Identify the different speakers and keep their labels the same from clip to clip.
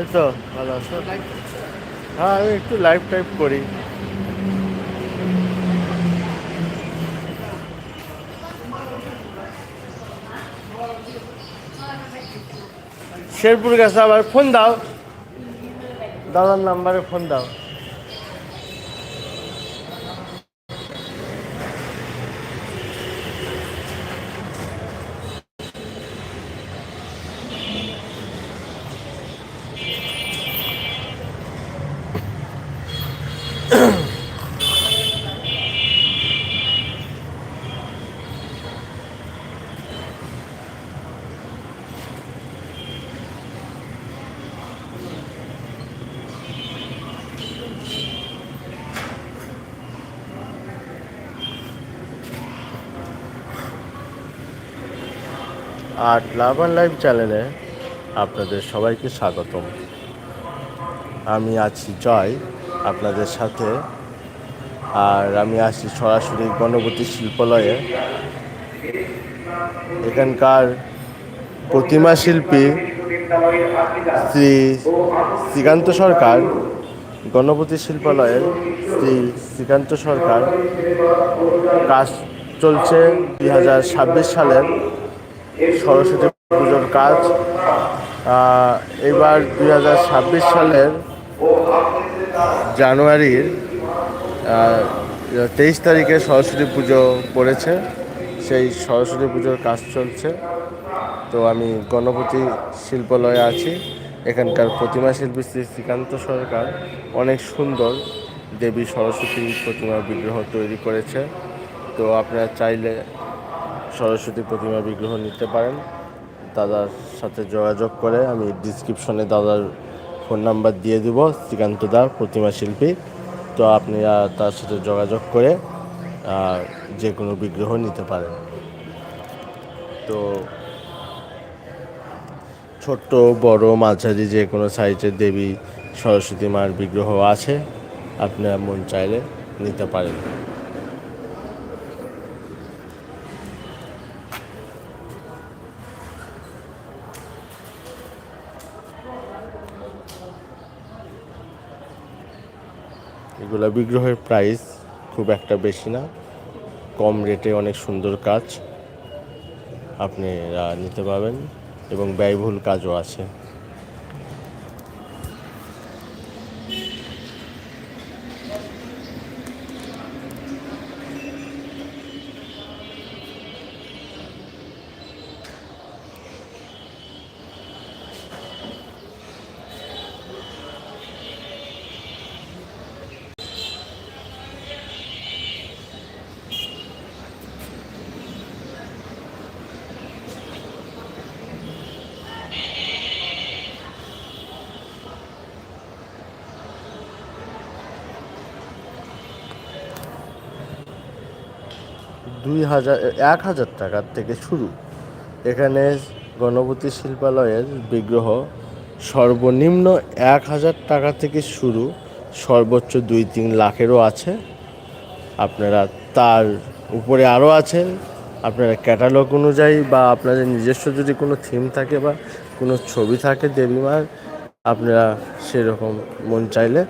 Speaker 1: এই তো ভালো আছো? হ্যাঁ আমি একটু লাইভ টাইপ করি। শেরপুর গেছে, আবার ফোন দাও। দাদার নাম্বারে ফোন দাও। আর লাভান লাইভ চ্যানেলে আপনাদের সবাইকে স্বাগতম। আমি আছি জয় আপনাদের সাথে। আর আমি আছি সরাসরি গণপতি শিল্পালয়ে। এখানকার প্রতিমা শিল্পী শ্রী শ্রীকান্ত সরকার, গণপতি শিল্পালয়ের শ্রী শ্রীকান্ত সরকার। কাজ চলছে দুই হাজার ছাব্বিশ সালের সরস্বতী পুজোর কাজ। এবার দুই হাজার ছাব্বিশ সালের জানুয়ারির তেইশ তারিখে সরস্বতী পুজো পড়েছে। সেই সরস্বতী পুজোর কাজ চলছে। তো আমি গণপতি শিল্পালয়ে আছি। এখানকার প্রতিমা শিল্পী শ্রী শ্রীকান্ত সরকার অনেক সুন্দর দেবী সরস্বতী প্রতিমা বিগ্রহ তৈরি করেছে। তো আপনারা চাইলে সরস্বতী প্রতিমা বিগ্রহ নিতে পারেন। দাদার সাথে যোগাযোগ করে আমি ডিসক্রিপশনে দাদার ফোন নাম্বার দিয়ে দিব শ্রীকান্ত দা প্রতিমা শিল্পী। তো আপনারা তার সাথে যোগাযোগ করে যে কোনো বিগ্রহ নিতে পারেন। তো ছোট্ট, বড়, মাঝারি যে কোনো সাইজের দেবী সরস্বতী মার বিগ্রহ আছে, আপনারা মন চাইলে নিতে পারেন। এগুলো বিগ্রহের প্রাইস খুব একটা বেশি না। কম রেটে অনেক সুন্দর কাজ আপনারা নিতে পারবেন এবং ব্যয়বহুল কাজও আছে। দুই হাজার, এক হাজার টাকার থেকে শুরু। এখানে গণপতি শিল্পালয়ের বিগ্রহ সর্বনিম্ন এক হাজার টাকা থেকে শুরু, সর্বোচ্চ দুই তিন লাখেরও আছে। আপনারা তার উপরে আরও আছেন। আপনারা ক্যাটালগ অনুযায়ী বা আপনাদের নিজস্ব যদি কোনো থিম থাকে বা কোনো ছবি থাকে দেবীমার আপনারা সেরকম মন চাইলে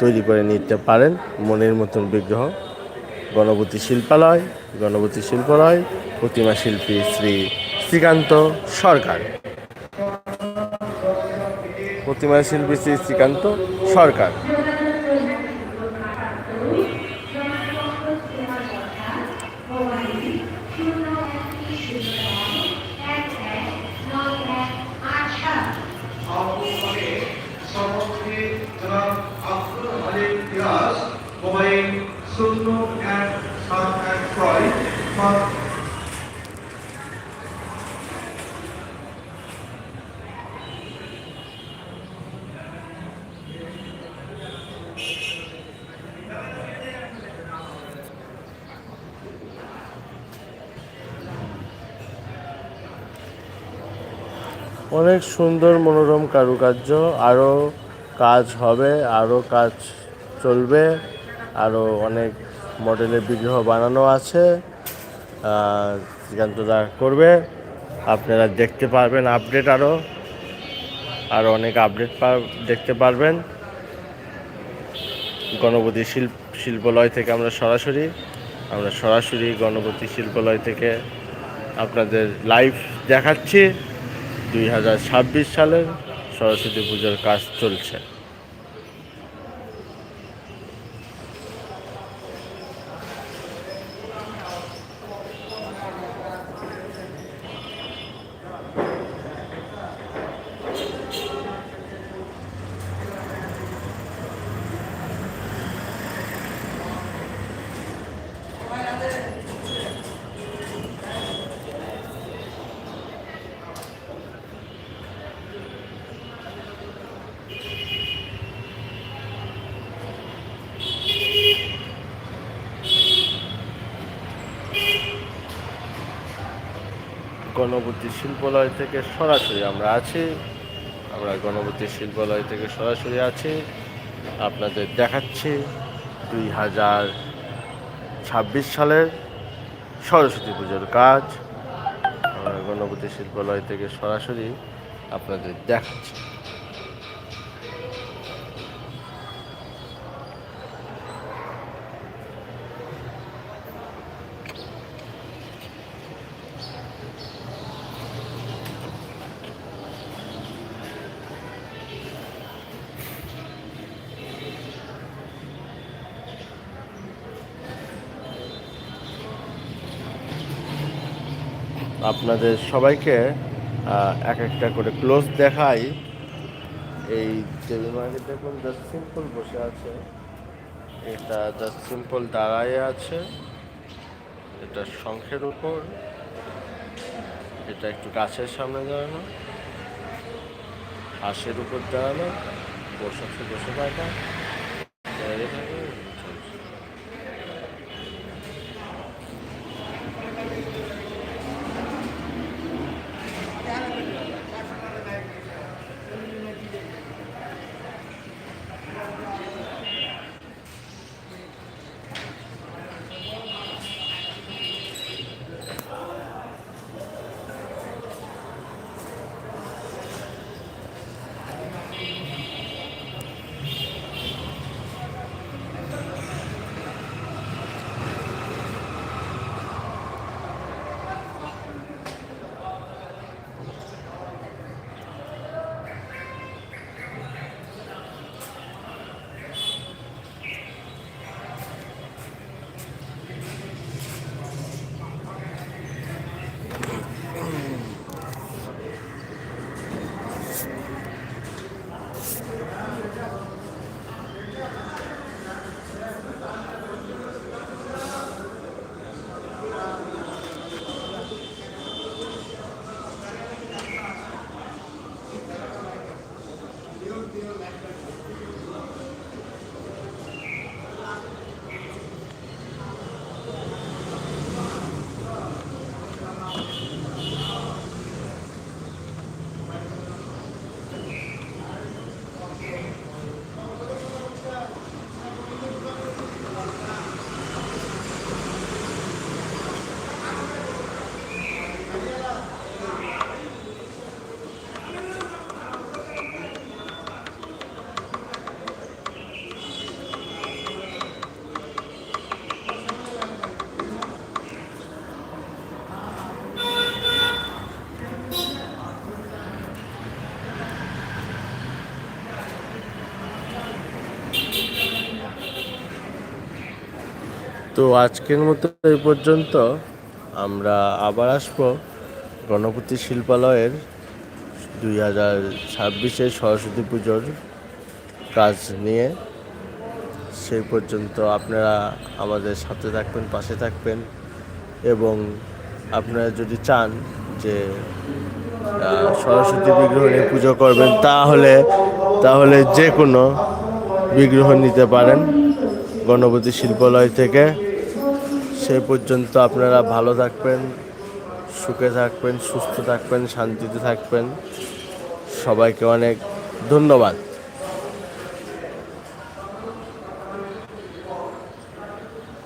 Speaker 1: তৈরি করে নিতে পারেন মনের মতন বিগ্রহ। গণপতি শিল্পালয় গণপতি শিল্পালয় প্রতিমা শিল্পী শ্রী শ্রীকান্ত সরকার। প্রতিমা শিল্পী শ্রী শ্রীকান্ত সরকার। অনেক সুন্দর মনোরম কারুকার্য আরও কাজ হবে আরও কাজ চলবে আরও অনেক মডেলের বিগ্রহ বানানো আছে আহ, শ্রীকান্ত করবে। আপনারা দেখতে পারবেন আপডেট আরও আর অনেক আপডেট দেখতে পারবেন। গণপতি শিল্প শিল্পলয় থেকে আমরা সরাসরি আমরা সরাসরি গণপতি শিল্পলয় থেকে আপনাদের লাইভ দেখাচ্ছি। দুই হাজার ছাব্বিশ সালের সরস্বতী পুজোর কাজ চলছে। গণপতি শিল্পালয় থেকে সরাসরি আমরা আছি। আমরা গণপতি শিল্পালয় থেকে সরাসরি আছি। আপনাদের দেখাচ্ছি দুই হাজার ছাব্বিশ সালের সরস্বতী পুজোর কাজ। আমরা গণপতি শিল্পালয় থেকে সরাসরি আপনাদের দেখাচ্ছি। আপনাদের সবাইকে এক একটা করে ক্লোজ দেখাই। এই দেবী মাকে দেখুন জাস্ট সিম্পল বসে আছে। এটা জাস্ট সিম্পল দাঁড়ায় আছে। এটা শঙ্খের উপর। এটা একটু গাছের সামনে দাঁড়ানো। হাঁসের উপর দাঁড়ানো। বসে বসে থাকা। তো আজকের মতো এই পর্যন্ত আমরা আবার আসব গণপতি শিল্পালয়ের দুই হাজার ছাব্বিশের সরস্বতী পুজোর কাজ নিয়ে। সেই পর্যন্ত আপনারা আমাদের সাথে থাকবেন, পাশে থাকবেন এবং আপনারা যদি চান যে সরস্বতী বিগ্রহ নিয়ে পুজো করবেন, তাহলে তাহলে যে কোনো বিগ্রহ নিতে পারেন গণপতি শিল্পালয় থেকে। সে পর্যন্ত আপনারা ভালো থাকবেন সুখে থাকবেন সুস্থ থাকবেন শান্তিতে থাকবেন। সবাইকে অনেক ধন্যবাদ।